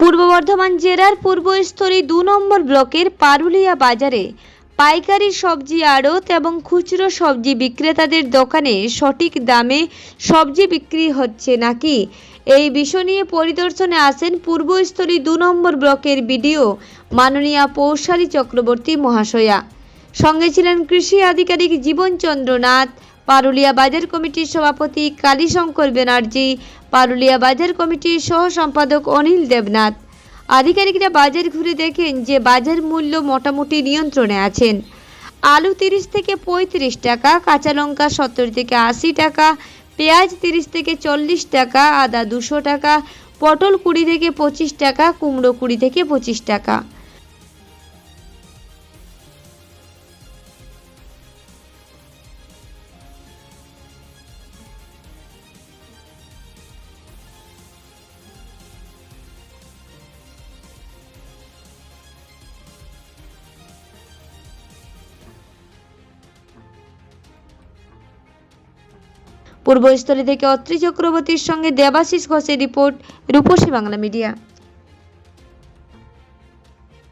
পূর্ব বর্ধমান জেলার পূর্বস্থলী দু নম্বর ব্লকের পারুলিয়া বাজারে পাইকারি সবজি আড়ত এবং খুচরো সবজি বিক্রেতাদের দোকানে সঠিক দামে সবজি বিক্রি হচ্ছে নাকি? এই বিষয় নিয়ে পরিদর্শনে আসেন পূর্বস্থলী দু নম্বর ব্লকের বিডিও মাননীয়া পৌশালী চক্রবর্তী মহাশয়া। সঙ্গে ছিলেন কৃষি আধিকারিক জীবনচন্দ্র নাথ পারুলিয়া বাজার কমিটির সভাপতি কালীশঙ্কর ব্যানার্জি পারুলিয়া বাজার কমিটির সহ সম্পাদক অনিল দেবনাথ। আধিকারিকরা বাজার ঘুরে দেখেন যে বাজার মূল্য মোটামুটি নিয়ন্ত্রণে আছেন। আলু তিরিশ থেকে পঁয়ত্রিশ টাকা, কাঁচা লঙ্কা সত্তর থেকে আশি টাকা, পেঁয়াজ তিরিশ থেকে চল্লিশ টাকা, আদা দুশো টাকা, পটল কুড়ি থেকে পঁচিশ টাকা, কুমড়ো কুড়ি থেকে পঁচিশ টাকা। পূর্বস্থলী থেকে অত্রি চক্রবর্তীর সঙ্গে দেবাশিস ঘোষের রিপোর্ট রূপসী বাংলা মিডিয়া।